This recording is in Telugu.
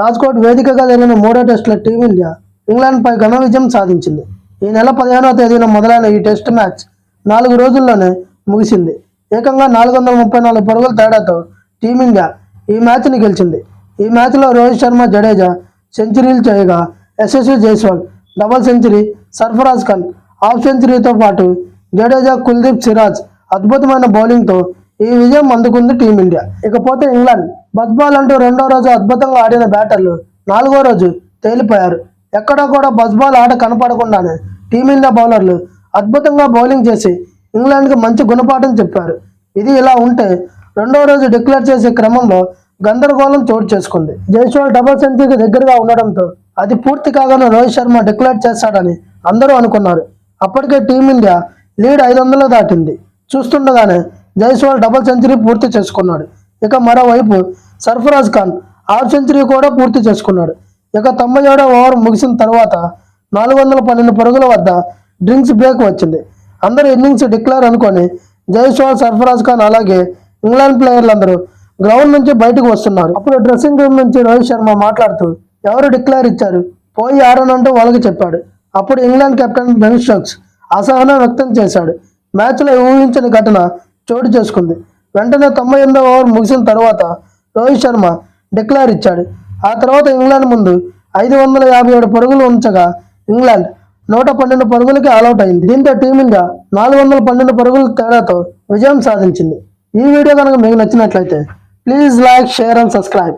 రాజ్కోట్ వేదికగా జరిగిన మూడో టెస్టులో టీమిండియా ఇంగ్లాండ్పై ఘన విజయం సాధించింది. ఈ నెల పదిహేనవ తేదీన మొదలైన ఈ టెస్ట్ మ్యాచ్ నాలుగు రోజుల్లోనే ముగిసింది. ఏకంగా నాలుగు వందల ముప్పై నాలుగు పరుగుల తేడాతో టీమిండియా ఈ మ్యాచ్ని గెలిచింది. ఈ మ్యాచ్లో రోహిత్ శర్మ జడేజా సెంచరీలు చేయగా Yashasvi Jaiswal double century Sarfaraz Khan half సెంచరీతో పాటు జడేజా కుల్దీప్ సిరాజ్ అద్భుతమైన బౌలింగ్తో ఈ విజయం అందుకుంది టీమిండియా ఇకపోతే ఇంగ్లాండ్ బస్బాల్ అంటూ రెండో రోజు అద్భుతంగా ఆడిన బ్యాటర్లు నాలుగో రోజు తేలిపోయారు. ఎక్కడా కూడా బస్బాల్ ఆట కనపడకుండానే టీమిండియా బౌలర్లు అద్భుతంగా బౌలింగ్ చేసి ఇంగ్లాండ్కి మంచి గుణపాఠం చెప్పారు. ఇది ఇలా ఉంటే రెండో రోజు డిక్లేర్ చేసే క్రమంలో గందరగోళం చోటు చేసుకుంది. జైస్వాల్ డబుల్ సెంచరీకి దగ్గరగా ఉండడంతో అది పూర్తి కాగానే రోహిత్ శర్మ డిక్లేర్ చేస్తాడని అందరూ అనుకున్నారు. అప్పటికే టీమిండియా లీడ్ ఐదు వందలు దాటింది. చూస్తుండగానే జైస్వాల్ డబుల్ సెంచరీ పూర్తి చేసుకున్నాడు. ఇక మరోవైపు సర్ఫరాజ్ ఖాన్ హాఫ్ సెంచరీ కూడా పూర్తి చేసుకున్నాడు. ఇక తొంభై ఏడవ ఓవర్ ముగిసిన తర్వాత నాలుగు వందల పన్నెండు పరుగుల వద్ద డ్రింక్స్ బ్రేక్ వచ్చింది. అందరూ ఇన్నింగ్స్ డిక్లేర్ అనుకొని జైస్వాల్ సర్ఫరాజ్ ఖాన్ అలాగే ఇంగ్లాండ్ ప్లేయర్లందరూ గ్రౌండ్ నుంచి బయటకు వస్తున్నారు. అప్పుడు డ్రెస్సింగ్ రూమ్ నుంచి రోహిత్ శర్మ మాట్లాడుతూ ఎవరు డిక్లేర్ ఇచ్చారు? పోయి ఆడనంటూ వాళ్ళకి చెప్పాడు. అప్పుడు ఇంగ్లాండ్ కెప్టెన్ బెన్ స్టోక్స్ అసహనం వ్యక్తం చేశాడు. మ్యాచ్లో ఊహించని ఘటన చోటు చేసుకుంది. వెంటనే తొంభై ఎనిమిదో ఓవర్ ముగిసిన తర్వాత రోహిత్ శర్మ డిక్లేర్ ఇచ్చాడు. ఆ తర్వాత ఇంగ్లాండ్ ముందు ఐదు వందల యాభై ఏడు పరుగులు ఉంచగా ఇంగ్లాండ్ నూట పన్నెండు పరుగులకి ఆల్అౌట్ అయింది. దీంతో టీమిండియా నాలుగు వందల పన్నెండు పరుగుల తేడాతో విజయం సాధించింది. ఈ వీడియో కనుక మీకు నచ్చినట్లయితే please like share and subscribe